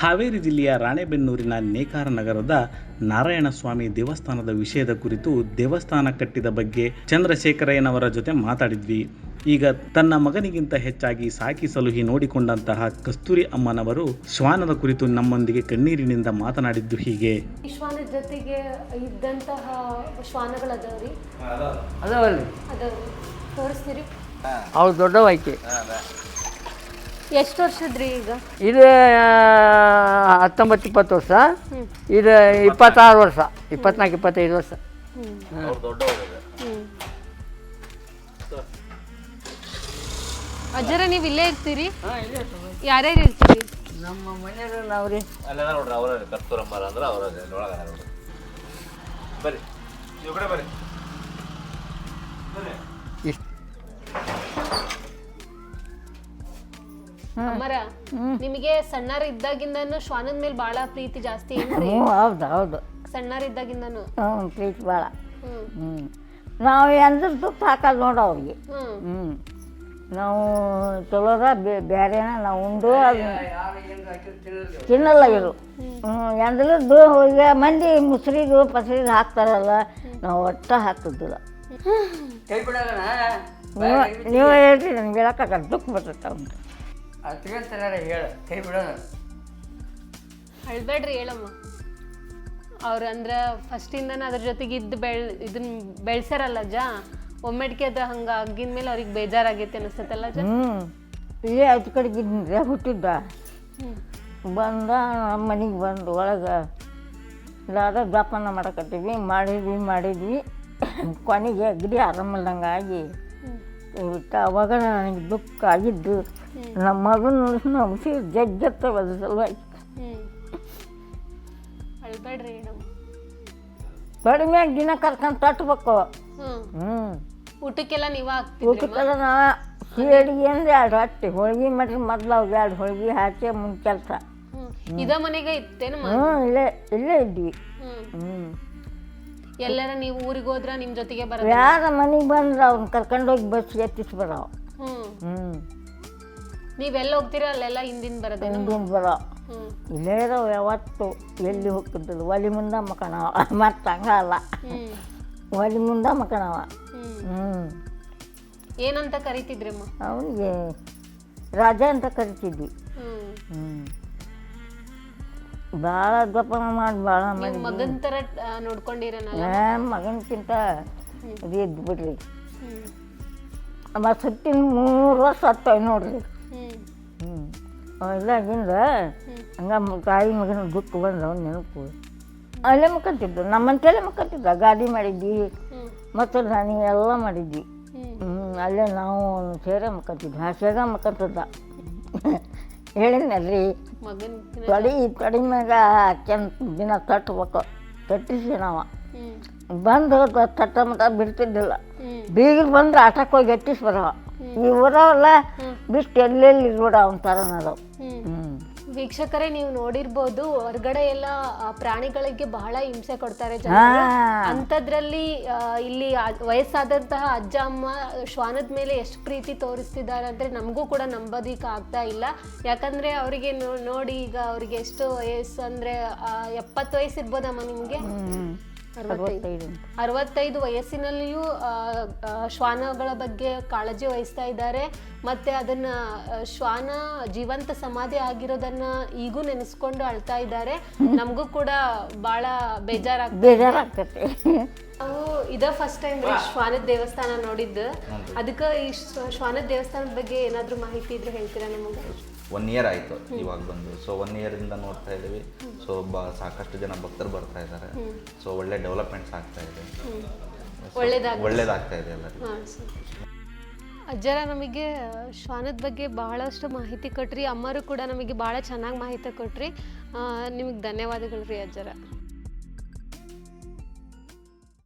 ಹಾವೇರಿ ಜಿಲ್ಲೆಯ ರಾಣೆಬೆನ್ನೂರಿನ ನೇಕಾರ ನಗರದ ನಾರಾಯಣಸ್ವಾಮಿ ದೇವಸ್ಥಾನದ ವಿಷಯದ ಕುರಿತು ದೇವಸ್ಥಾನ ಕಟ್ಟಿದ ಬಗ್ಗೆ ಚಂದ್ರಶೇಖರಯ್ಯನವರ ಜೊತೆ ಮಾತಾಡಿದ್ವಿ. ಈಗ ತನ್ನ ಮಗನಿಗಿಂತ ಹೆಚ್ಚಾಗಿ ಸಾಕಿ ಸಲುಹಿ ನೋಡಿಕೊಂಡಂತಹ ಕಸ್ತೂರಿ ಅಮ್ಮನವರು ಶ್ವಾನದ ಕುರಿತು ನಮ್ಮೊಂದಿಗೆ ಕಣ್ಣೀರಿನಿಂದ ಮಾತನಾಡಿದ್ದು ಹೀಗೆ. ಶ್ವಾನದ ಜೊತೆಗೆ ಇದ್ದಂತಹ ಅದಾವ್ರಿ ತೋರಿಸ್ತೀರಿ? ಅವ್ರು ದೊಡ್ಡವಾಯ್ಕೆ ಎಷ್ಟು ವರ್ಷದ್ರಿ ಈಗ? ಇದು ಹತ್ತೊಂಬತ್ತು ಇಪ್ಪತ್ತು ವರ್ಷ. ಇದು ಇಪ್ಪತ್ತಾರು ವರ್ಷ ಇಪ್ಪತ್ನಾಲ್ಕು ಇಪ್ಪತ್ತೈದು ವರ್ಷ. ಅಜ್ಜರ ನೀವು ಇಲ್ಲೇ ಇರ್ತೀರಿ? ಯಾರ್ಯಾರು ಇರ್ತೀರಿ? ನಮ್ಮ ಮನೆಯವರು ಅವ್ರಿ. ಅಲ್ಲ ನೋಡ್ರಿ ಅವರ ಕಸ್ತೂರಮ್ಮರ ಅಂದ್ರೆ ಅವರ ಒಳಗ ಬರ್ರಿ ನೀವು ಕಡೆ ಬರ್ರಿ ಅಮ್ಮರ ನಿಮಗೆ ಸಣ್ಣರ ಇದ್ದಾಗಿಂದನು ಶ್ವಾನದ ಮೇಲೆ ಬಹಳ ಪ್ರೀತಿ ಜಾಸ್ತಿ ಏನ್ರಿ? ಹ್ಞೂ ಹೌದು ಹೌದು. ಸಣ್ಣರ ಇದ್ದಾಗಿಂದನು ಹ್ಞೂ ಪ್ರೀತಿ ಭಾಳ. ನಾವು ಹ್ಞೂ ನಾವು ಎಂದ್ರ ದುಃಖ ಹಾಕಲ್ಲ ನೋಡು ಅವ್ರಿಗೆ. ಹ್ಮ್. ಹ್ಞೂ ನಾವು ಚಲೋದ ಬೇರೆನ ನಾವು ಉಂಡು ಅದು ತಿನ್ನಲ್ಲ ಇವರು. ಎಂದ್ರದ್ದು ಹೋಗಿ ಮಂದಿ ಮುಸ್ರಿದು ಪಸರಿದು ಹಾಕ್ತಾರಲ್ಲ ನಾವು ಒಟ್ಟ ಹಾಕಿದ್ದಿಲ್ಲ ನೀವು ನೀವು ಹೇಳ್ರಿ ನನಗೆ ಹೇಳಕ್ಕಾಗಲ್ಲ ದುಃಖ ಬರ್ತೈತೆ ಅವ್ನು ಹೇಳ. ಕೈ ಬಿಡೋಣ. ಅಳ್ಬೇಡ್ರಿ ಹೇಳಮ್ಮ. ಅವ್ರು ಅಂದ್ರೆ ಫಸ್ಟಿಂದನ ಅದ್ರ ಜೊತೆಗೆ ಇದ್ದು ಬೆಳ್ ಇದನ್ನ ಬೆಳ್ಸ್ಯಾರಲ್ಲ ಅಜ್ಜ? ಒಮ್ಮೆಡ್ಕೆ ಅದ ಹಂಗ ಆಗಿನ ಮೇಲೆ ಅವ್ರಿಗೆ ಬೇಜಾರಾಗೈತೆ ಅನಿಸ್ತಲ್ಲ ಅಜ್ಜ? ಹ್ಞೂ ಇಲ್ಲೇ ಆಚೆ ಕಡೆಗೆ ಇದ್ನಿರಿ ಹುಟ್ಟಿದ್ದ? ಬಂದ ನಮ್ಮ ಮನೆಗೆ ಬಂದು ಒಳಗೆ ಇಲ್ಲಾದ ಜಪಾನ ಮಾಡಕತ್ತೀವಿ ಮಾಡಿದ್ವಿ ಮಾಡಿದ್ವಿ. ಕೊನೆಗೆ ಅಗ್ದಿ ಆರಾಮಿಲ್ದಂಗೆ ಆಗಿ ಅವಾಗ ನನಗೆ ದುಃಖ ಆಗಿದ್ದು ನಮ್ಮ ಮಗನ ನಾವು ಉಸಿರು ಜಗ್ಗತ್ತವ ಸಲುವಾಗಿ. ಅಳ್ಬೇಡ್ರಿ ಕಡಿಮೆ ದಿನ ಕರ್ಕೊಂಡು ತಟ್ಬೇಕು. ಹ್ಮ್. ಹ್ಞೂ ಊಟಕ್ಕೆಲ್ಲ ನೀವು ಊಟಕ್ಕೆಲ್ಲ ನಾ ಸಿಡಿಗೆ ಅಂದ್ರೆ ಎರಡು ಹೊಟ್ಟೆ ಹೋಳ್ಗೆ ಮಾಡ್ರಿ ಮೊದ್ಲು ಅವ್ರು ಎರಡು ಹೋಳ್ಗೆ ಹಾಕಿ ಮುಂದೆ ಕೆಲಸ. ಇದ ಮನೆಗೆ ಇತ್ತೇನು ಹ್ಞೂ ಇಲ್ಲೇ ಇಲ್ಲೇ ಇದ್ವಿ. ಹ್ಞೂ ಎಲ್ಲರ ನೀವು ಊರಿಗೆ ಹೋದ್ರ ನಿಮ್ಮ ಜೊತೆಗೆ ಬರೋದು ಯಾರ ಮನೆಗೆ ಬಂದ್ರೆ ಅವ್ನ ಕರ್ಕೊಂಡೋಗಿ ಬಸ್ ಎತ್ತಿಸ್ಬರೋ ಹ್ಮ್. ಹ್ಞೂ ನೀವೆಲ್ಲ ಹೋಗ್ತೀರಾ? ಅಲ್ಲೆಲ್ಲ ಹಿಂದಿನ ಬರೋದೇನು? ಹಿಂದಿನ ಬರೋ. ಹ್ಮ್ ಇಲ್ಲೇ ಇದಾವ ಯಾವತ್ತು ಎಲ್ಲಿ ಹೋಗ್ತಿದ್ದದು ಒಲಿ ಮುಂದೆ ಮಕ್ಕಣವ ಮತ್ತೆ ಹಂಗಲ್ಲ ಹ್ಮ್. ಒಲಿ ಮುಂದೆ ಮಕ್ಕಣವ ಹ್ಮ್. ಹ್ಞೂ ಏನಂತ ಕರಿತಿದ್ರಿ ಅವನಿಗೆ ರಾಜ ಅಂತ ಕರಿತಿದ್ವಿ. ಹ್ಮ್. ಹ್ಞೂ ಭಾಳ ಜೋಪಾನ ಮಾಡಿ ಭಾಳ ನೀವು ಥರ ಮಗನ್ ಆ, ನೋಡ್ಕೊಂಡಿರನಲ್ಲ? ಮಗನಕ್ಕಿಂತ ಇದು ಬಿಡ್ರಿ. ಹ್ಮ್. ಮತ್ತು ಸತ್ತಿನ ಮೂರು ವರ್ಷ ಹತ್ತವೆ ನೋಡ್ರಿ. ಅವಾಗಿಂದ ಹಂಗ ತಾಯಿ ಮಗನ ದುಃಖ ಬಂದ ಅವ್ನು ನೆನಪು. ಅಲ್ಲೇ ಮಕ್ಕಂತಿದ್ದು ನಮ್ಮಂತೆಲ್ಲೇ ಮಕ್ಕಂತಿದ್ದ ಗಾಡಿ ಮಾಡಿದ್ವಿ ಮತ್ತು ನಾನು ಎಲ್ಲ ಮಾಡಿದ್ವಿ ಅಲ್ಲೇ ನಾವು ಸೇರೆ ಮಕ್ಕಂತಿದ್ವಿ ಹಾಸ್ಯಾಗ ಮುಕ್ಕಂತದ್ದ ಹೇಳಿದ್ನಲ್ರಿ ತೊಡಿ ತೊಡಿ ಮ್ಯಾಗ ಕೆಂತ ದಿನ ತಟ್ಬೇಕು ತಟ್ಟಿಸಿ ನಾವು. ಬಂದು ತಟ್ಟ ಮಟ್ಟ ಬಿಡ್ತಿದ್ದಿಲ್ಲ. ಬೀಗ ಬಂದ್ರೆ ಆಟಕ್ಕೆ ಹೋಗಿ ಎತ್ತಿಸ್ ಬರೋ ಈ ಊರವಲ್ಲ ಬಿಟ್ಟು ಎಲ್ಲೆಲ್ಲಿ ಇರ್ಬೋದ ಥರ ನಾವು ಹ್ಮ್. ವೀಕ್ಷಕರೇ ನೀವು ನೋಡಿರ್ಬೋದು ಹೊರಗಡೆ ಎಲ್ಲ ಪ್ರಾಣಿಗಳಿಗೆ ಬಹಳ ಹಿಂಸೆ ಕೊಡ್ತಾರೆ ಜನ ಅಂಥದ್ರಲ್ಲಿ ಇಲ್ಲಿ ವಯಸ್ಸಾದಂತಹ ಅಜ್ಜ ಅಮ್ಮ ಶ್ವಾನದ ಮೇಲೆ ಎಷ್ಟು ಪ್ರೀತಿ ತೋರಿಸ್ತಿದ್ದಾರೆ ಅಂದ್ರೆ ನಮಗೂ ಕೂಡ ನಂಬೋದಿಕ್ಕೆ ಆಗ್ತಾ ಇಲ್ಲ. ಯಾಕಂದ್ರೆ ಅವರಿಗೆ ನೋಡಿ ಈಗ ಅವ್ರಿಗೆ ಎಷ್ಟು ವಯಸ್ಸು ಅಂದ್ರೆ ಎಪ್ಪತ್ತು ವಯಸ್ಸು ಇರ್ಬೋದಮ್ಮ ನಿಮಗೆ ಅರವತ್ತೈದು. ಅರವತ್ತೈದು ವಯಸ್ಸಿನಲ್ಲಿಯೂ ಶ್ವಾನಗಳ ಬಗ್ಗೆ ಕಾಳಜಿ ವಹಿಸ್ತಾ ಇದ್ದಾರೆ. ಮತ್ತೆ ಅದನ್ನ ಶ್ವಾನ ಜೀವಂತ ಸಮಾಧಿ ಆಗಿರೋದನ್ನ ಈಗೂ ನೆನೆಸ್ಕೊಂಡು ಅಳ್ತಾ ಇದ್ದಾರೆ. ನಮಗೂ ಕೂಡ ಬಹಳ ಬೇಜಾರಾಗ್ತದೆ. ನಾವು ಇದ ಫಸ್ಟ್ ಟೈಮ್ ಶ್ವಾನ ಶ್ವಾನದ ದೇವಸ್ಥಾನ ನೋಡಿದ್ದು. ಅದಕ್ಕೆ ಈ ಶ್ವ- ಶ್ವಾನದ ದೇವಸ್ಥಾನದ ಬಗ್ಗೆ ಏನಾದ್ರೂ ಮಾಹಿತಿ ಇದ್ರೆ ಹೇಳ್ತೀರಾ ನಮಗೆ? ಒನ್ ಇಯರ್ ಆಯಿತು ಇವಾಗ ಬಂದು. ಸೊ ಒನ್ ಇಯರಿಂದ ನೋಡ್ತಾ ಇದ್ದೀವಿ. ಸೊ ಬ ಸಾಕಷ್ಟು ಜನ ಭಕ್ತರು ಬರ್ತಾ ಇದ್ದಾರೆ. ಸೊ ಒಳ್ಳೆ ಡೆವಲಪ್ಮೆಂಟ್ಸ್ ಆಗ್ತಾ ಇದೆ. ಒಳ್ಳೇದಾಗ ಒಳ್ಳೇದಾಗ್ತಾ ಇದೆ ಎಲ್ಲರಿಗೂ. ಅಜ್ಜರ ನಮಗೆ ಶ್ವಾನದ ಬಗ್ಗೆ ಬಹಳಷ್ಟು ಮಾಹಿತಿ ಕೊಟ್ರಿ. ಅಮ್ಮರು ಕೂಡ ನಮಗೆ ಭಾಳ ಚೆನ್ನಾಗಿ ಮಾಹಿತಿ ಕೊಟ್ರಿ. ನಿಮಗೆ ಧನ್ಯವಾದಗಳು ರೀ ಅಜ್ಜರ.